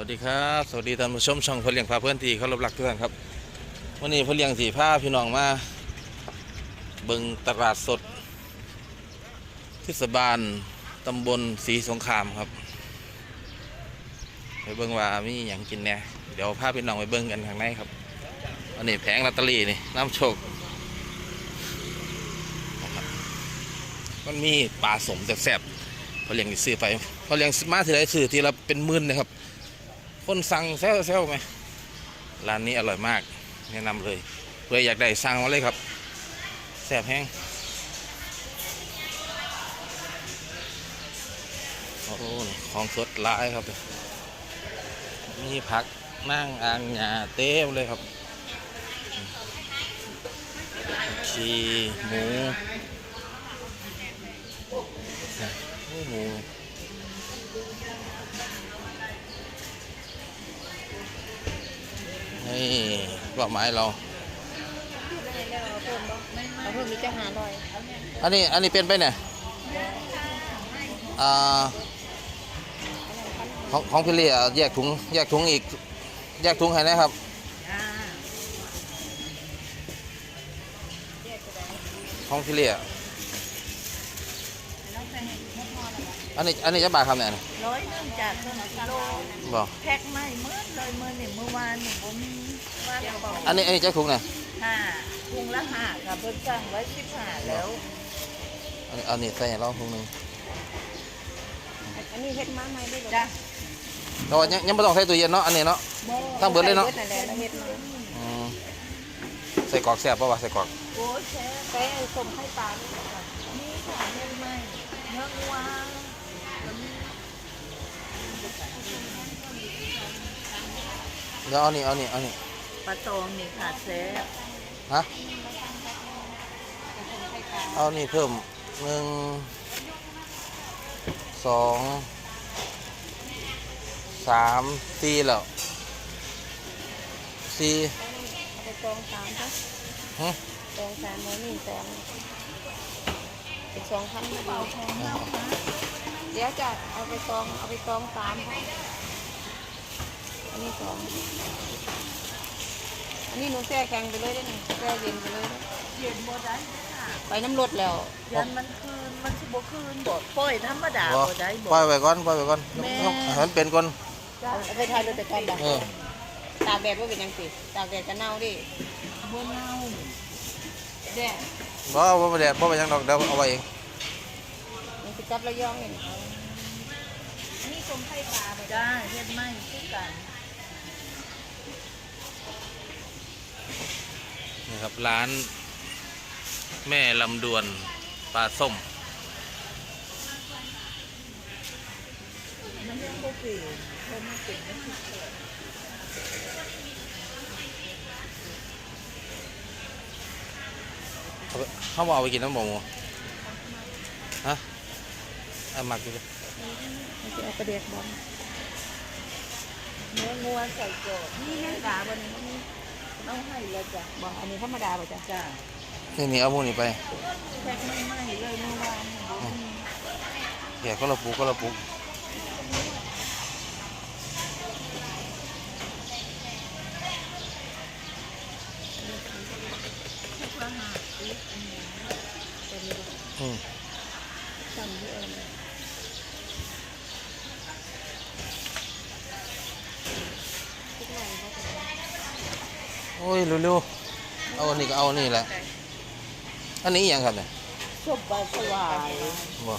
วัสดีครับ สวัสดีท่านผู้ชมช่องพลเลียงพาเพื่อนที่เคารพรักทุกท่านครับ วันนี้พลเลียงสีผ้าพี่น้องมาเบิงตลาดสดเทศบาลตำบลศรีสงครามครับ ไปเบิงว่ามีอย่างกินแน่เดี๋ยวพาพี่น้องไปเบิงกันข้างในครับ อันนี้แผงลอตเตอรี่นี่น้ำโชคมันมีปลาสมแซ่บๆพอเลี้ยงสิซื้อไปพอเลี้ยงมาทีไรซื้อทีละเป็นหมื่นนะครับ คนสั่งแซวๆไหมร้านนี้อร่อยมากแนะนำเลยเพื่ออยากได้สั่งมาเลยครับแซ่บแห้งโอ้โหของสดหลายครับ มีผักนั่งอ่างหญ้าเต็มเลยครับชีหมู เป้าหมายเรา เอาเพิ่มมีจะหาลอยอันนี้อันนี้เป็นไปเนี่ยอ่าของของพี่เลี่ยแยกถุงแยกถุงอีก แยกถุงให้นะครับ ของพี่เลี่ยอันนี้อันนี้จะบาทครับเนี่ย ร้อยหนึงจากครึ่งกิโลบอกแพ็คไม่เมื่อเลยเมื่อเนี่ยเมื่อวานเนี่ยผมมีว่าเราบอกอันนี้อันนี้จะถุงเนี่ยห้าพุงละห้าค่ะเพิ่นสั่งไว้สิบห้าแล้ว อันนี้อันนี้ใส่ให้เราถุงหนึงอันนี้เฮ็ดมาใหม่ได้จ้ะแต่ว่ายังยังไม่ต้องใส่ตู้เย็นเนาะอันนี้เนาะตั้งเบิดเลยเนาะบิดแหละเฮ็ดมาอืมใส่กรอกแซ่บป่าวะใส่กรอกโอ้ยแช่ไปเอาส้มไข่ปลา เดี๋ยวเอานี่เอานี่เอานี่ปลาตองนี่ค่ะแซ่บฮะเอานี่เพิ่มหนึ่งสองสามสี่แล้วสี่เอาไปตองสามค่ะหึตองสามโมนี่ตองเป็นสองพันเบาแพงมากนะเดี๋ยวจะเอาไปตองเอาไปตองสามค่ะอั นนี้สองอันนี้หนูแช่แข็งไปเลยได้ไหมแช่เย็นไปเลยเด้อเย็นบ่ได้ค่ะไปน้ำรดแล้วยันมันคืนมันสิบ่คืนบ่ปล่อยธรรมดาบ่บ่ได้ปบ่ล่อยไว้ก่อนปล่อยไว้ก่อนแม่ให้มันเป็นก่อนเอาไปทายรถแต่ก่อนบ่เออตากแดดว่าเป็นยังสิตากแดดจะเน่าดิบ่เน่าแดดบ่บ่ไปแดดบ่ไปหยังดอกเดี๋ยวเอาไว้เองมันสิกลับระยองนี่อันนี้สมไข่ปลาบ่จ้าเฮ็ดไหม่คือกัน นี่ครับร้าน แม่ลำดวนปลาส้มเขาบอกเอาไปกินน้ำหมูฮะไอ้หมักอยู่เลยมันจะเอาประเด็ดบอลเนื้องัวใส่กรอบนี่แม่ดาบ่นี่ เอาให้แล้วจ้ะบอลอันนี้ธรรมดาป่ะจ๊ะจ้านี่นี่เอาหมูนี่ไปแพ็คไม่ไหม้เลยเมื่อวานนี่บ่มีแกะก็ละปุกก็ละปุกทุกละห้าสิบอันนี้อืม สั่งเยอะเลย โอ้ยเร็วๆเอาอันนี้ก็เอาอันนี้แหละ อันนี้อหย่างครับเนี่ยส้มปลาสวายบ่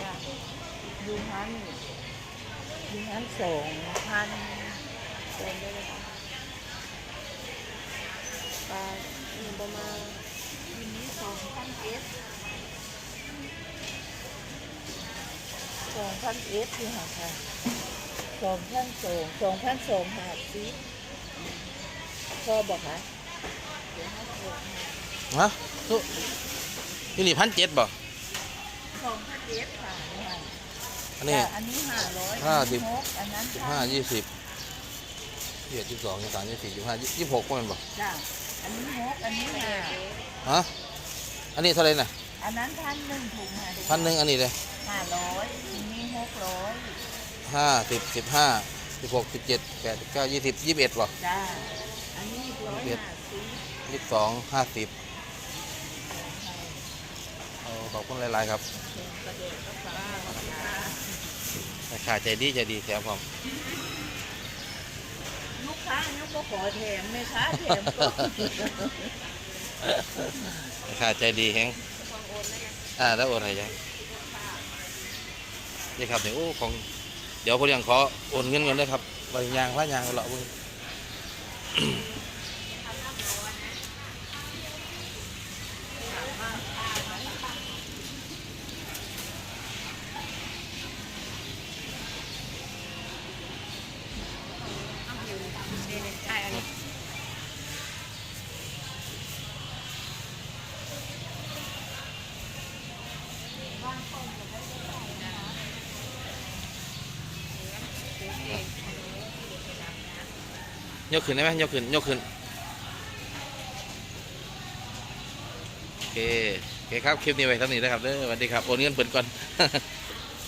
จ้ะอยู่หันอยู่หันสองพันเติมได้เลยค่ะปลาหนึ่งประมาณทีนี้สองพันเอสสองพันเอสที่หาค่ะ สองพันสองสองพันสองหาสิพอบอกคะเดี๋ยวให้โทรมาฮะตุ๊นี่นี่พันเจ็ดบ่สองพันเอสค่ะนี่ค่ะอันนี้แต่อันนี้ห้าร้อยห้าสิบอันนั้นสิบห้ายี่สิบยี่สิบสองยี่สิบสามยี่สิบสี่ยี่สิบห้ายี่สิบหกว่ามันบ่จ้ะอันนี้หกอันนี้ห้าฮะอันนี้เท่าไหรน่ะอันนั้นพันหนึ่งถุงค่ะพันหนึ่งอันนี้เลยจห้าร้อยมีหกร้อย ห้าสิบสิบห้าสิบหกสิบเจ็ดแปดสิบเก้ายี่สิบยี่สิบเอ็ดหรอจ้าอันนี้ร้อยห้าสิบยี่สิบสองห้าสิบขอบคุณหลาย ๆ ครับกระเด็นก็ฟ้าราคาใจดีใจดีแถมผมลูกค้ายังก็ขอแถมไหมคะแถมก็ราคาใจดีแฮงอ่าแล้วโอนอะไรยังนี่ครับเดี๋ยวโอ้ของ เดี๋ยวพอเลี้ยงขอโอนเงินก่อนได้ครับใบยางพระยางเราเบิ่ง ยกขึ้นได้ไหมยกขึ้นยกขึ้นโอเคโอเคครับคลิปนี้ไว้เท่านี้นะครับเด้อสวัสดีครับโอนเงินเปิดก่อน